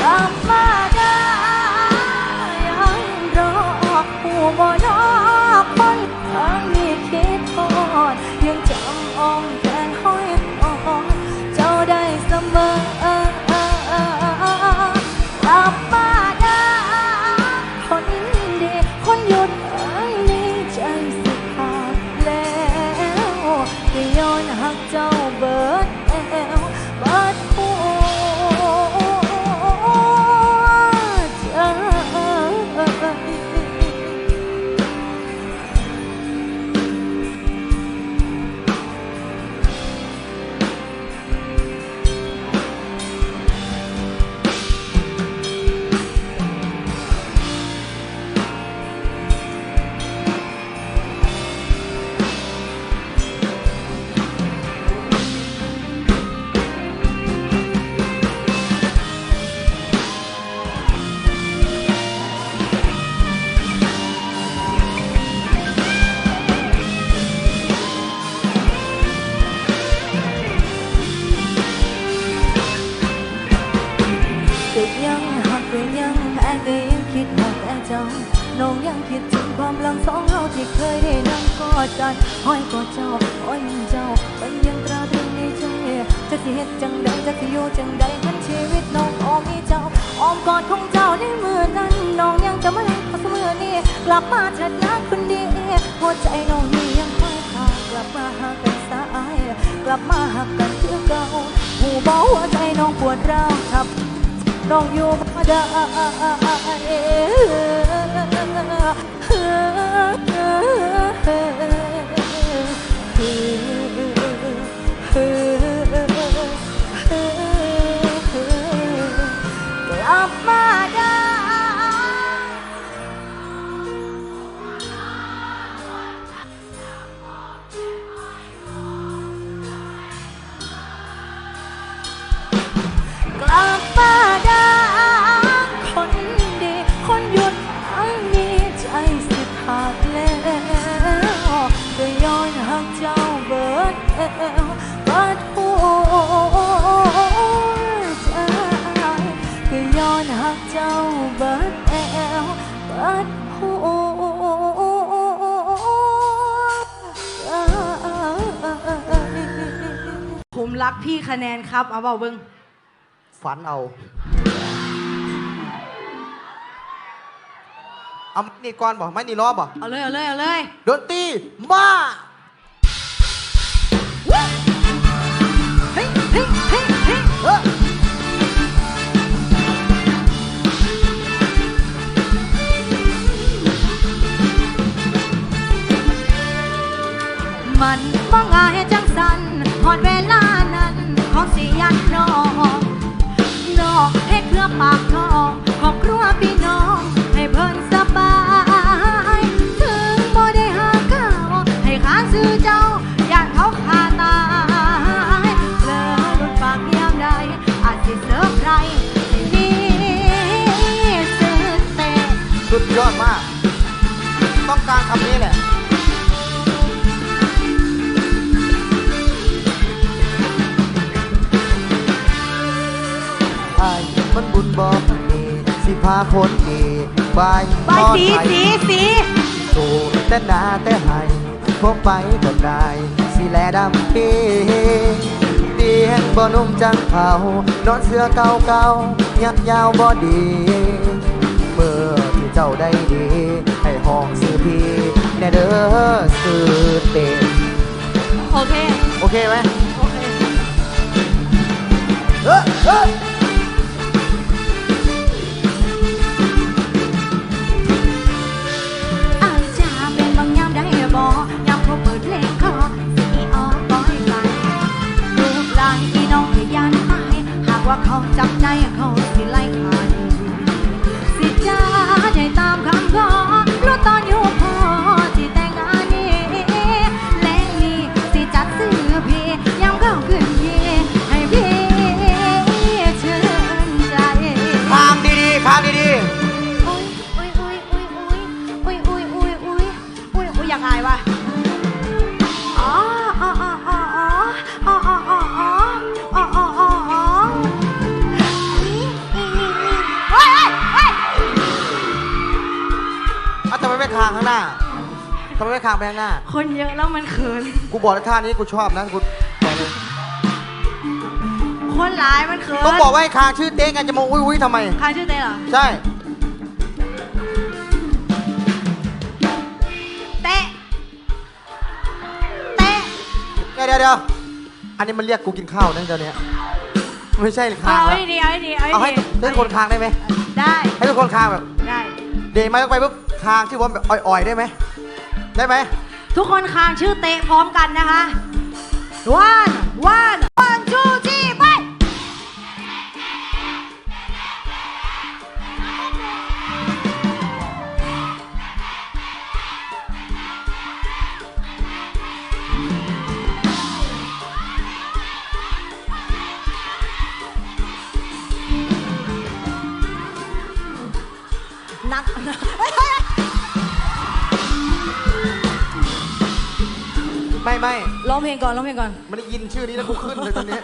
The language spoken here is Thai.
กลับมาไน้องยังคิดถึงความหลังสองเราที่เคยได้นั่งกอดกันห้อยกอดเจ้าห้อยยิ้มเจ้ามันยังตราตรึงในใจจะสิเฮ็ดจังใดจะสิอยู่จังใดคันชีวิตน้องอ้อมมีเจ้าอ้อมกอดของเจ้าในมือนั้นน้องยังจะมาเล่นเขาเสมอนี้กลับมาเถิดนะคนดีหัวใจน้องนี่ยังคอยขาดกลับมาหากันสายกลับมาหักกันคือเก่าหูบอกหัวใจน้องปวดร้าวทับน้องอยู่บ่ได้ Ha ha ha ha รักพี่คะแนนครับ เอาเบาเบิ้งฝันเอา เอานี่ก่อนบอกไม่นี่รอบอกเอาเลยเอาเลยเอาเลย ดนตรีมา ยอดมาก ต้องการคำนี้แหละไอ้มันบุญบอกนี่สิพาคนดีบายใบสีสีสีสู้แต่หนาแต่ให้พบไปก็ได้สิแลดำปีเตียงบ่นุ่มจังเขานอนเสื้อเก่าเก่าๆยับยาวบ่ดีเมื่อที่เจ้าได้ดี ให้ห้องซื้อพี่แน่เด้อซื้อเต็มโอเค โอเคไหมโอเคเฮ้ยเฮ้ยอางข้างหน้าทำไมไม่คางไปข้างหน้า คนเยอะแล้วมันเขิน กูบอกแล้วท่านี้กูชอบนะกูบอกเลยคนหลายมันเขินต้องบอกว่าให้คางชื่อเต้งไงจะมาอุ้ยอุ้ยทำไม ใครชื่อเต้เหรอ ใช่เต้เต้เดี๋ยวเดี๋ยวเดี๋ยวอันนี้มันเรียกกูกินข้าวนะเดี๋ยวนี้ไม่ใช่คางเอาแล้วให้ดีเอาให้ดีเอาเอาให้ให้ดีให้คนคางได้ไหมได้ให้ทุกคนคางแบบ ได้ เดย์มาต้องไปปุ๊บ คางชื่อว่าแบบอ่อยๆได้ไหมได้ไหมทุกคนคางชื่อเตะพร้อมกันนะคะ one one one two three ไปนัก ไม่ไม่ร้องเพลงก่อนร้องเพลงก่อนไม่ได้ยินชื่อนี้แล้วกูขึ้นเลยตอนนี้